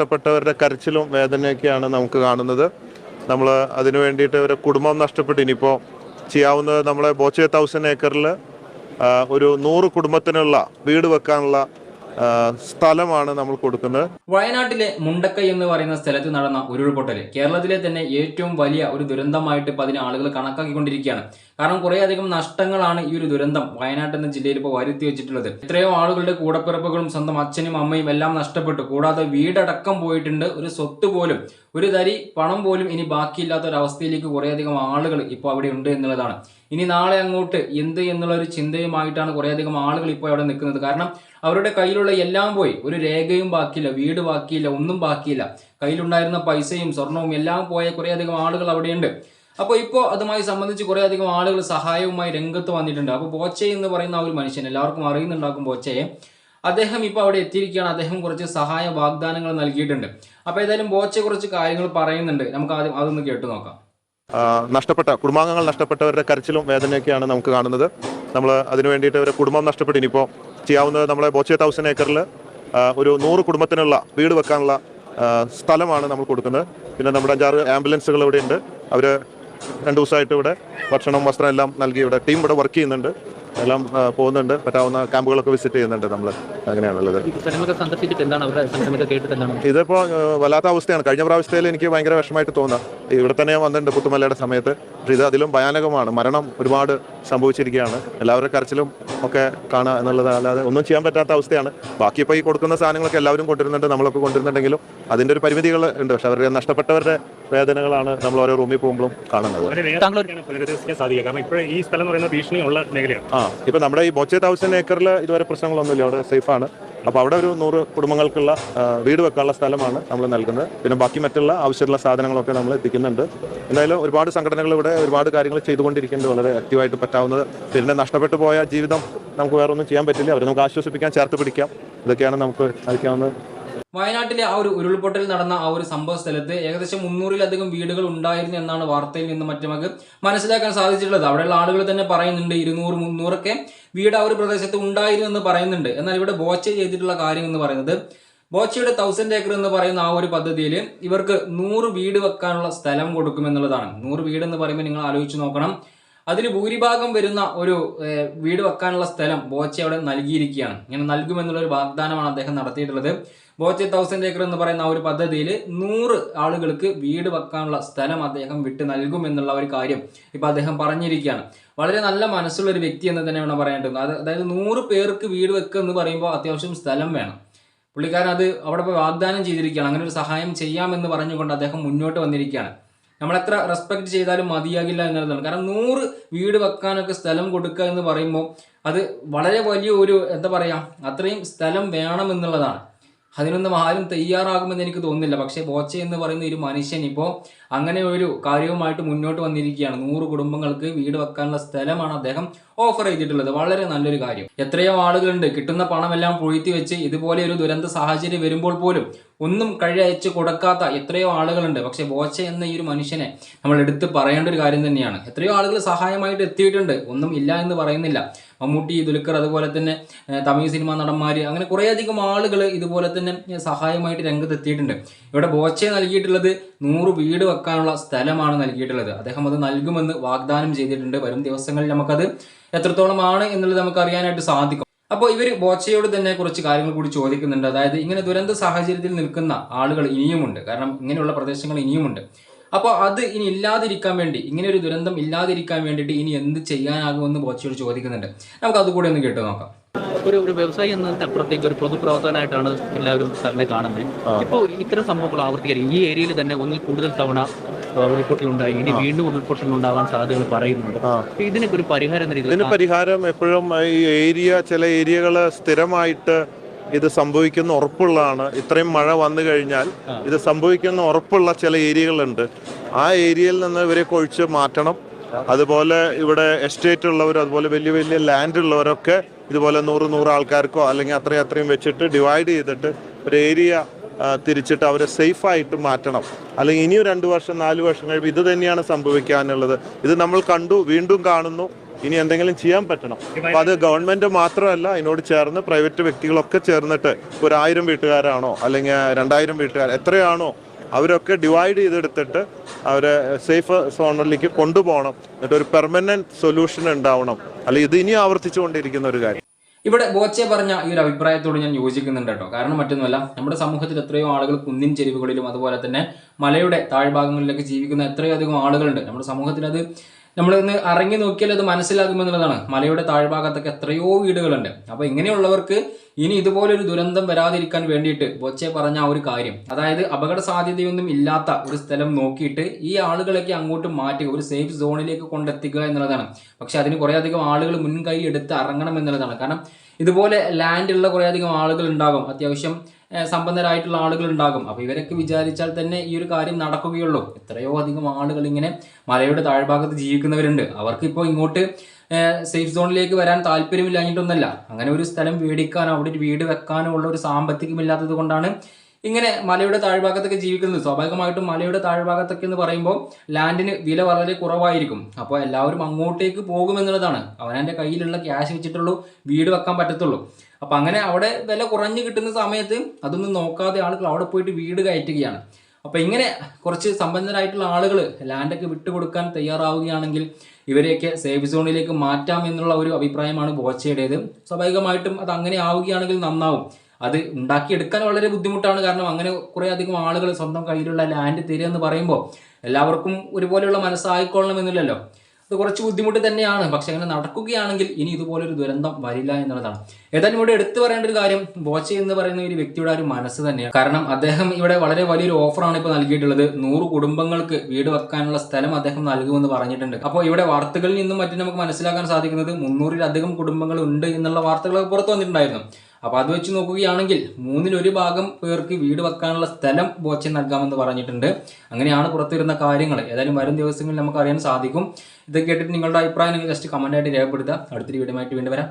നഷ്ടപ്പെട്ടവരുടെ കരച്ചിലും വേദനയൊക്കെയാണ് നമുക്ക് കാണുന്നത്. നമ്മൾ അതിനു വേണ്ടിയിട്ട് ഒരു കുടുംബം നഷ്ടപ്പെട്ടു. ഇനിയിപ്പോൾ ചെയ്യാവുന്നത് നമ്മളെ ബോച്ചെ തൗസൻഡ് ഏക്കറിൽ ഒരു നൂറ് കുടുംബത്തിനുള്ള വീട് വെക്കാനുള്ള സ്ഥലമാണ് നമ്മൾ കൊടുക്കുന്നത്. വയനാട്ടിലെ മുണ്ടക്കൈ എന്ന് പറയുന്ന സ്ഥലത്ത് നടന്ന ഉരുൾപൊട്ടൽ കേരളത്തിലെ തന്നെ ഏറ്റവും വലിയ ഒരു ദുരന്തമായിട്ട് ഇപ്പൊ അതിനെ ആളുകൾ കണക്കാക്കിക്കൊണ്ടിരിക്കുകയാണ്. കാരണം കുറേ അധികം നഷ്ടങ്ങളാണ് ഈ ഒരു ദുരന്തം വയനാട് എന്ന ജില്ലയിൽ ഇപ്പോൾ വരുത്തി വെച്ചിട്ടുള്ളത്. എത്രയോ ആളുകളുടെ കൂടപ്പിറപ്പുകളും സ്വന്തം അച്ഛനും അമ്മയും എല്ലാം നഷ്ടപ്പെട്ടു. കൂടാതെ വീടടക്കം പോയിട്ടുണ്ട്. ഒരു സ്വത്ത് പോലും ഒരു തരി പണം പോലും ഇനി ബാക്കിയില്ലാത്ത ഒരു അവസ്ഥയിലേക്ക് കുറേയധികം ആളുകൾ ഇപ്പോൾ അവിടെ ഉണ്ട് എന്നുള്ളതാണ്. ഇനി നാളെ അങ്ങോട്ട് എന്ത് എന്നുള്ള ഒരു ചിന്തയുമായിട്ടാണ് കുറേയധികം ആളുകൾ ഇപ്പോൾ അവിടെ നിൽക്കുന്നത്. കാരണം അവരുടെ കയ്യിലുള്ള എല്ലാം പോയി. ഒരു രേഖയും ബാക്കിയില്ല വീട് ബാക്കിയില്ല ഒന്നും ബാക്കിയില്ല. കയ്യിലുണ്ടായിരുന്ന പൈസയും സ്വർണവും എല്ലാം പോയ കുറേയധികം ആളുകൾ അവിടെയുണ്ട്. അപ്പോൾ ഇപ്പോൾ അതുമായി സംബന്ധിച്ച് കുറേയധികം ആളുകൾ സഹായവുമായി രംഗത്ത് വന്നിട്ടുണ്ട്. അപ്പോൾ ബോച്ചെ എന്ന് പറയുന്ന ഒരു മനുഷ്യൻ എല്ലാവർക്കും അറിയുന്നുണ്ടാക്കും ബോച്ചയെ അദ്ദേഹം ഇപ്പോൾ അവിടെ എത്തിയിരിക്കുകയാണ്. അദ്ദേഹം കുറച്ച് സഹായ വാഗ്ദാനങ്ങൾ നൽകിയിട്ടുണ്ട്. അപ്പോൾ ഏതായാലും ബോച്ചെ കുറച്ച് കാര്യങ്ങൾ പറയുന്നുണ്ട്. നമുക്ക് ആദ്യം അതൊന്ന് കേട്ടു നോക്കാം. നഷ്ടപ്പെട്ട കുടുംബാംഗങ്ങൾ നഷ്ടപ്പെട്ടവരുടെ കരച്ചിലും വേദനയൊക്കെയാണ് നമുക്ക് കാണുന്നത്. നമ്മൾ അതിനു വേണ്ടിയിട്ട് ഒരു കുടുംബം നഷ്ടപ്പെട്ടു. ഇനിയിപ്പോൾ ചെയ്യാവുന്നത് നമ്മളെ ബോച്ചെ തൗസൻഡ് ഏക്കറിൽ ഒരു നൂറ് കുടുംബത്തിനുള്ള വീട് വെക്കാനുള്ള സ്ഥലമാണ് നമ്മൾ കൊടുക്കുന്നത്. പിന്നെ നമ്മുടെ അഞ്ചാറ് ആംബുലൻസുകൾ ഇവിടെ ഉണ്ട് അവർ രണ്ട് ദിവസമായിട്ട് ഇവിടെ ഭക്ഷണം വസ്ത്രം എല്ലാം നൽകി ഇവിടെ ടീം ഇവിടെ വർക്ക് ചെയ്യുന്നുണ്ട്. എല്ലാം പോകുന്നുണ്ട്. പറ്റാവുന്ന ക്യാമ്പുകളൊക്കെ വിസിറ്റ് ചെയ്യുന്നുണ്ട് നമ്മൾ അങ്ങനെയാണുള്ളത്. ഇതിപ്പോൾ വല്ലാത്ത അവസ്ഥയാണ്. കഴിഞ്ഞ പ്രാവശ്യത്തിൽ എനിക്ക് ഭയങ്കര വിഷമമായിട്ട് തോന്നാം. ഇവിടെ തന്നെ വന്നിട്ടുണ്ട് പുത്തുമലയുടെ സമയത്ത്. പക്ഷേ ഇത് അതിലും ഭയാനകമാണ്. മരണം ഒരുപാട് സംഭവിച്ചിരിക്കുകയാണ്. എല്ലാവരുടെ കരച്ചിലും ഒക്കെ കാണുക എന്നുള്ളത് അല്ലാതെ ഒന്നും ചെയ്യാൻ പറ്റാത്ത അവസ്ഥയാണ്. ബാക്കി ഇപ്പോൾ ഈ കൊടുക്കുന്ന സാധനങ്ങളൊക്കെ എല്ലാവരും കൊണ്ടുവരുന്നുണ്ട് നമ്മളൊക്കെ കൊണ്ടുവരുന്നുണ്ടെങ്കിലും അതിന്റെ ഒരു പരിമിതികൾ ഉണ്ട്. പക്ഷെ അവരുടെ നഷ്ടപ്പെട്ടവരുടെ വേദനകളാണ് നമ്മൾ ഓരോ റൂമിൽ പോകുമ്പോഴും കാണുന്നത്. സാധിക്കുക. കാരണം ഇപ്പോൾ ഈ സ്ഥലം എന്ന് പറയുന്ന ഭീഷണിയുള്ള മേഖലയാണ്. ആ. ഇപ്പൊ നമ്മുടെ ഈ ബൊച്ചെ തൗസൻഡ് ഏക്കറിൽ ഇതുവരെ പ്രശ്നങ്ങളൊന്നുമില്ല. അവിടെ സേഫാണ്. അപ്പോൾ അവിടെ ഒരു നൂറ് കുടുംബങ്ങൾക്കുള്ള വീട് വെക്കാനുള്ള സ്ഥലമാണ് നമ്മൾ നൽകുന്നത്. പിന്നെ ബാക്കി മറ്റുള്ള ആവശ്യമുള്ള സാധനങ്ങളൊക്കെ നമ്മൾ എത്തിക്കുന്നുണ്ട്. എന്തായാലും ഒരുപാട് സംഘടനകൾ ഇവിടെ ഒരുപാട് കാര്യങ്ങൾ ചെയ്തുകൊണ്ടിരിക്കുന്നുണ്ട്. വളരെ ആക്റ്റീവായിട്ട് പറ്റാവുന്നത്. പിന്നെ നഷ്ടപ്പെട്ടു പോയ ജീവിതം നമുക്ക് വേറെ ഒന്നും ചെയ്യാൻ പറ്റില്ല. അവർ നമുക്ക് ആശ്വസിപ്പിക്കാൻ ചേർത്ത് പിടിക്കാം. ഇതൊക്കെയാണ് നമുക്ക് അറിയിക്കാവുന്നത് വയനാട്ടിലെ ആ ഒരു ഉരുൾപൊട്ടൽ നടന്ന ആ ഒരു സംഭവ സ്ഥലത്ത് ഏകദേശം മുന്നൂറിലധികം വീടുകൾ ഉണ്ടായിരുന്നു എന്നാണ് വാർത്തയിൽ നിന്ന് മറ്റുമൊക്കെ മനസ്സിലാക്കാൻ സാധിച്ചിട്ടുള്ളത്. അവിടെയുള്ള ആളുകൾ തന്നെ പറയുന്നുണ്ട് ഇരുന്നൂറ് മുന്നൂറൊക്കെ വീട് ആ ഒരു പ്രദേശത്ത് ഉണ്ടായിരുന്നു എന്ന് പറയുന്നുണ്ട്. എന്നാൽ ഇവിടെ ബോച്ച ചെയ്തിട്ടുള്ള കാര്യം എന്ന് പറയുന്നത് ബോച്ചയുടെ തൗസൻഡ് ഏക്കർ എന്ന് പറയുന്ന ആ ഒരു പദ്ധതിയിൽ ഇവർക്ക് നൂറ് വീട് വെക്കാനുള്ള സ്ഥലം കൊടുക്കുമെന്നുള്ളതാണ്. നൂറ് വീട് എന്ന് പറയുമ്പോൾ നിങ്ങൾ ആലോചിച്ച് നോക്കണം. അതിൽ ഭൂരിഭാഗം വരുന്ന ഒരു വീട് വെക്കാനുള്ള സ്ഥലം ബോച്ച അവിടെ നൽകിയിരിക്കുകയാണ്. ഇങ്ങനെ നൽകുമെന്നുള്ള ഒരു വാഗ്ദാനമാണ് അദ്ദേഹം നടത്തിയിട്ടുള്ളത്. ബോച്ച തൗസൻഡ് ഏക്കർ എന്ന് പറയുന്ന ഒരു പദ്ധതിയിൽ നൂറ് ആളുകൾക്ക് വീട് വെക്കാനുള്ള സ്ഥലം അദ്ദേഹം വിട്ട് നൽകും എന്നുള്ള ഒരു കാര്യം ഇപ്പൊ അദ്ദേഹം പറഞ്ഞിരിക്കുകയാണ്. വളരെ നല്ല മനസ്സുള്ള ഒരു വ്യക്തി എന്ന് തന്നെ വേണം പറയേണ്ടത് അതായത് നൂറ് പേർക്ക് വീട് വെക്കുക എന്ന് പറയുമ്പോൾ അത്യാവശ്യം സ്ഥലം വേണം. പുള്ളിക്കാരൻ അത് അവിടെ വാഗ്ദാനം ചെയ്തിരിക്കുകയാണ്. അങ്ങനെ ഒരു സഹായം ചെയ്യാമെന്ന് പറഞ്ഞുകൊണ്ട് അദ്ദേഹം മുന്നോട്ട് വന്നിരിക്കുകയാണ്. നമ്മൾ എത്ര റെസ്പെക്ട് ചെയ്താലും മതിയാകില്ല എന്നുള്ളതാണ്. കാരണം നൂറ് വീട് വെക്കാനൊക്കെ സ്ഥലം കൊടുക്കുക എന്ന് പറയുമ്പോൾ അത് വളരെ വലിയ ഒരു എന്താ പറയുക അത്രയും സ്ഥലം വേണം എന്നുള്ളതാണ്. അതിനൊന്നും ആരും തയ്യാറാകുമെന്ന് എനിക്ക് തോന്നുന്നില്ല. പക്ഷേ ബോച്ച എന്ന് പറയുന്ന ഒരു മനുഷ്യൻ ഇപ്പോൾ അങ്ങനെ ഒരു കാര്യവുമായിട്ട് മുന്നോട്ട് വന്നിരിക്കുകയാണ്. നൂറ് കുടുംബങ്ങൾക്ക് വീട് വെക്കാനുള്ള സ്ഥലമാണ് അദ്ദേഹം ഓഫർ ചെയ്തിട്ടുള്ളത്. വളരെ നല്ലൊരു കാര്യം. എത്രയോ ആളുകളുണ്ട്. കിട്ടുന്ന പണമെല്ലാം പൊഴുത്തി വെച്ച് ഇതുപോലെ ഒരു ദുരന്ത സാഹചര്യം വരുമ്പോൾ പോലും ഒന്നും കഴിയച്ച് കൊടുക്കാത്ത എത്രയോ ആളുകളുണ്ട്. പക്ഷെ ബോച്ച എന്ന ഈ ഒരു മനുഷ്യനെ നമ്മൾ എടുത്ത് പറയേണ്ട ഒരു കാര്യം തന്നെയാണ്. എത്രയോ ആളുകൾ സഹായമായിട്ട് എത്തിയിട്ടുണ്ട്. ഒന്നും ഇല്ല എന്ന് പറയുന്നില്ല. മമ്മൂട്ടി ദുൽഖർ അതുപോലെ തന്നെ തമിഴ് സിനിമാ നടന്മാർ അങ്ങനെ കുറേയധികം ആളുകൾ ഇതുപോലെ തന്നെ സഹായമായിട്ട് രംഗത്തെത്തിയിട്ടുണ്ട്. ഇവിടെ ബോച്ചെ നൽകിയിട്ടുള്ളത് നൂറ് വീട് വെക്കാനുള്ള സ്ഥലമാണ് നൽകിയിട്ടുള്ളത്. അദ്ദേഹം അത് നൽകുമെന്ന് വാഗ്ദാനം ചെയ്തിട്ടുണ്ട്. വരും ദിവസങ്ങളിൽ നമുക്കത് എത്രത്തോളമാണ് എന്നുള്ളത് നമുക്ക് അറിയാനായിട്ട് സാധിക്കും. അപ്പോൾ ഇവർ ബോച്ചയോട് തന്നെ കുറച്ച് കാര്യങ്ങൾ കൂടി ചോദിക്കുന്നുണ്ട്. അതായത് ഇങ്ങനെ ദുരന്ത സാഹചര്യത്തിൽ നിൽക്കുന്ന ആളുകൾ ഇനിയുമുണ്ട്. കാരണം ഇങ്ങനെയുള്ള പ്രദേശങ്ങൾ ഇനിയുമുണ്ട്. അപ്പോൾ അത് ഇനി ഇല്ലാതിരിക്കാൻ വേണ്ടി ഇങ്ങനെ ഒരു ദുരന്തം ഇല്ലാതിരിക്കാൻ വേണ്ടിയിട്ട് ഇനി എന്ത് ചെയ്യാനാകുമെന്ന് ബോച്ചയോട് ചോദിക്കുന്നുണ്ട്. നമുക്ക് അതുകൂടി ഒന്ന് കേട്ടു നോക്കാം. ഒരു ഒരു വ്യവസായി എന്ന അപ്പുറത്തേക്ക് ഒരു പൊതുപ്രവർത്തനമായിട്ടാണ് എല്ലാവരും സാറിനെ കാണുന്നത്. ഇപ്പോൾ ഇത്തരം സംഭവങ്ങൾ ആവർത്തിക്കാൻ ഈ ഏരിയയിൽ തന്നെ ഒന്നിൽ കൂടുതൽ തവണ ഉരുൾപൊട്ടലുണ്ടായി ഇനി വീണ്ടും ഉരുൾപൊട്ടൽ ഉണ്ടാവാൻ സാധ്യതകൾ പറയുന്നുണ്ട്. ഇതിനൊക്കെ ഒരു പരിഹാരം ഇതിന് പരിഹാരം എപ്പോഴും ഈ ഏരിയ ചില ഏരിയകൾ സ്ഥിരമായിട്ട് ഇത് സംഭവിക്കുന്ന ഉറപ്പുള്ളതാണ്. ഇത്രയും മഴ വന്നു കഴിഞ്ഞാൽ ഇത് സംഭവിക്കുന്ന ഉറപ്പുള്ള ചില ഏരിയകളുണ്ട്. ആ ഏരിയയിൽ നിന്ന് ഇവരെ കൊഴിച്ച് മാറ്റണം. അതുപോലെ ഇവിടെ എസ്റ്റേറ്റ് ഉള്ളവർ അതുപോലെ വലിയ വലിയ ലാൻഡ് ഉള്ളവരൊക്കെ ഇതുപോലെ നൂറ് നൂറ് ആൾക്കാർക്കോ അല്ലെങ്കിൽ അത്രയും അത്രയും വെച്ചിട്ട് ഡിവൈഡ് ചെയ്തിട്ട് ഒരു ഏരിയ തിരിച്ചിട്ട് അവരെ സേഫായിട്ട് മാറ്റണം. അല്ലെങ്കിൽ ഇനിയും രണ്ട് വർഷം നാല് വർഷം കഴിയുമ്പോൾ ഇത് തന്നെയാണ് സംഭവിക്കാനുള്ളത്. ഇത് നമ്മൾ കണ്ടു വീണ്ടും കാണുന്നു. ഇനി എന്തെങ്കിലും ചെയ്യാൻ പറ്റണം. അപ്പൊ അത് ഗവൺമെന്റ് മാത്രമല്ല അതിനോട് ചേർന്ന് പ്രൈവറ്റ് വ്യക്തികളൊക്കെ ചേർന്നിട്ട് ഒരു ആയിരം വീട്ടുകാരാണോ അല്ലെങ്കിൽ രണ്ടായിരം വീട്ടുകാർ എത്രയാണോ അവരൊക്കെ ഡിവൈഡ് ചെയ്തെടുത്തിട്ട് അവരെ സേഫ് സോണിലേക്ക് കൊണ്ടുപോകണം. എന്നിട്ട് ഒരു പെർമനന്റ് സൊല്യൂഷൻ ഉണ്ടാവണം. അല്ലെങ്കിൽ ഇത് ഇനി ആവർത്തിച്ചുകൊണ്ടിരിക്കുന്ന ഒരു കാര്യം. ഇവിടെ ബോച്ചെ പറഞ്ഞ ഈ ഒരു അഭിപ്രായത്തോട് ഞാൻ യോജിക്കുന്നുണ്ട് കേട്ടോ. കാരണം മറ്റൊന്നുമല്ല നമ്മുടെ സമൂഹത്തിൽ എത്രയോ ആളുകൾ കുന്നിൻ ചെരുവുകളിലും അതുപോലെ തന്നെ മലയുടെ താഴ്ഭാഗങ്ങളിലൊക്കെ ജീവിക്കുന്ന എത്രയോ അധികം ആളുകളുണ്ട്. നമ്മുടെ സമൂഹത്തിൽ അത് നമ്മളൊന്ന് ഇറങ്ങി നോക്കിയാൽ അത് മനസ്സിലാകുമെന്നുള്ളതാണ് മലയുടെ താഴ്ഭാഗത്തൊക്കെ എത്രയോ വീടുകളുണ്ട്. അപ്പോൾ ഇങ്ങനെയുള്ളവർക്ക് ഇനി ഇതുപോലൊരു ദുരന്തം വരാതിരിക്കാൻ വേണ്ടിയിട്ട് ബൊച്ചെ പറഞ്ഞ ആ ഒരു കാര്യം. അതായത് അപകട സാധ്യതയൊന്നും ഇല്ലാത്ത ഒരു സ്ഥലം നോക്കിയിട്ട് ഈ ആളുകളൊക്കെ അങ്ങോട്ട് മാറ്റുക ഒരു സേഫ് സോണിലേക്ക് കൊണ്ടെത്തിക്കുക എന്നുള്ളതാണ്. പക്ഷെ അതിന് കുറേയധികം ആളുകൾ മുൻകൈ എടുത്ത് ഇറങ്ങണം എന്നുള്ളതാണ്. കാരണം ഇതുപോലെ ലാൻഡ് ഉള്ള കുറേയധികം ആളുകൾ ഉണ്ടാകും. അത്യാവശ്യം സമ്പന്നരായിട്ടുള്ള ആളുകൾ ഉണ്ടാകും അപ്പോൾ ഇവരൊക്കെ വിചാരിച്ചാൽ തന്നെ ഈ ഒരു കാര്യം നടക്കുകയുള്ളൂ. എത്രയോ അധികം ആളുകൾ ഇങ്ങനെ മലയുടെ താഴ്ഭാഗത്ത് ജീവിക്കുന്നവരുണ്ട്. അവർക്കിപ്പോൾ ഇങ്ങോട്ട് സേഫ് സോണിലേക്ക് വരാൻ താല്പര്യമില്ലാഞ്ഞിട്ടൊന്നല്ല. അങ്ങനെ ഒരു സ്ഥലം മേടിക്കാനോ അവിടെ ഒരു വീട് വെക്കാനോ ഉള്ള ഒരു സാമ്പത്തികമില്ലാത്തത് കൊണ്ടാണ് ഇങ്ങനെ മലയുടെ താഴ്ഭാഗത്തൊക്കെ ജീവിക്കുന്നത് സ്വാഭാവികമായിട്ടും മലയുടെ താഴ്ഭാഗത്തൊക്കെ എന്ന് പറയുമ്പോൾ ലാൻഡിന് വില വളരെ കുറവായിരിക്കും. അപ്പോൾ എല്ലാവരും അങ്ങോട്ടേക്ക് പോകുമെന്നുള്ളതാണ് അവനവന്റെ കയ്യിലുള്ള ക്യാഷ് വെച്ചിട്ടുള്ളൂ വീട് വെക്കാൻ പറ്റത്തുള്ളൂ. അപ്പം അങ്ങനെ അവിടെ വില കുറഞ്ഞു കിട്ടുന്ന സമയത്ത് അതൊന്നും നോക്കാതെ ആളുകൾ അവിടെ പോയിട്ട് വീട് കയറ്റുകയാണ്. അപ്പോൾ ഇങ്ങനെ കുറച്ച് സമ്പന്നരായിട്ടുള്ള ആളുകൾ ലാൻഡൊക്കെ വിട്ടുകൊടുക്കാൻ തയ്യാറാവുകയാണെങ്കിൽ ഇവരെയൊക്കെ സേഫ് സോണിലേക്ക് മാറ്റാം എന്നുള്ള ഒരു അഭിപ്രായമാണ് ബോച്ചയുടേത്. സ്വാഭാവികമായിട്ടും അത് അങ്ങനെ ആവുകയാണെങ്കിൽ നന്നാവും. അത് ഉണ്ടാക്കിയെടുക്കാൻ വളരെ ബുദ്ധിമുട്ടാണ്. കാരണം അങ്ങനെ കുറേ അധികം ആളുകൾ സ്വന്തം കയ്യിലുള്ള ലാൻഡ് തരിക എന്ന് പറയുമ്പോൾ എല്ലാവർക്കും ഒരുപോലെയുള്ള മനസ്സായിക്കൊള്ളണം എന്നില്ലല്ലോ. അത് കുറച്ച് ബുദ്ധിമുട്ട് തന്നെയാണ്. പക്ഷെ അങ്ങനെ നടക്കുകയാണെങ്കിൽ ഇനി ഇതുപോലൊരു ദുരന്തം വരില്ല എന്നുള്ളതാണ്. ഏതായാലും ഇവിടെ എടുത്തു പറയേണ്ട ഒരു കാര്യം ബോച്ച എന്ന് പറയുന്ന ഒരു വ്യക്തിയുടെ ഒരു മനസ്സ് തന്നെയാണ്. കാരണം അദ്ദേഹം ഇവിടെ വളരെ വലിയൊരു ഓഫറാണ് ഇപ്പോൾ നൽകിയിട്ടുള്ളത്. നൂറ് കുടുംബങ്ങൾക്ക് വീട് വെക്കാനുള്ള സ്ഥലം അദ്ദേഹം നൽകുമെന്ന് പറഞ്ഞിട്ടുണ്ട്. അപ്പോൾ ഇവിടെ വാർത്തകളിൽ നിന്നും മറ്റും നമുക്ക് മനസ്സിലാക്കാൻ സാധിക്കുന്നത് മുന്നൂറിലധികം കുടുംബങ്ങൾ ഉണ്ട് എന്നുള്ള വാർത്തകൾ പുറത്തു വന്നിട്ടുണ്ടായിരുന്നു. അപ്പോൾ അത് വെച്ച് നോക്കുകയാണെങ്കിൽ മൂന്നിലൊരു ഭാഗം പേർക്ക് വീട് വെക്കാനുള്ള സ്ഥലം ബോച്ചൻ നൽകാമെന്ന് പറഞ്ഞിട്ടുണ്ട്. അങ്ങനെയാണ് പുറത്തുവരുന്ന കാര്യങ്ങൾ. ഏതായാലും വരും ദിവസങ്ങളിൽ നമുക്ക് അറിയാൻ സാധിക്കും. ഇത് കേട്ടിട്ട് നിങ്ങളുടെ അഭിപ്രായം നിങ്ങൾ ജസ്റ്റ് കമന്റായിട്ട് രേഖപ്പെടുത്തുക. അടുത്തൊരു വീഡിയോ ആയിട്ട് വീണ്ടും വരാം.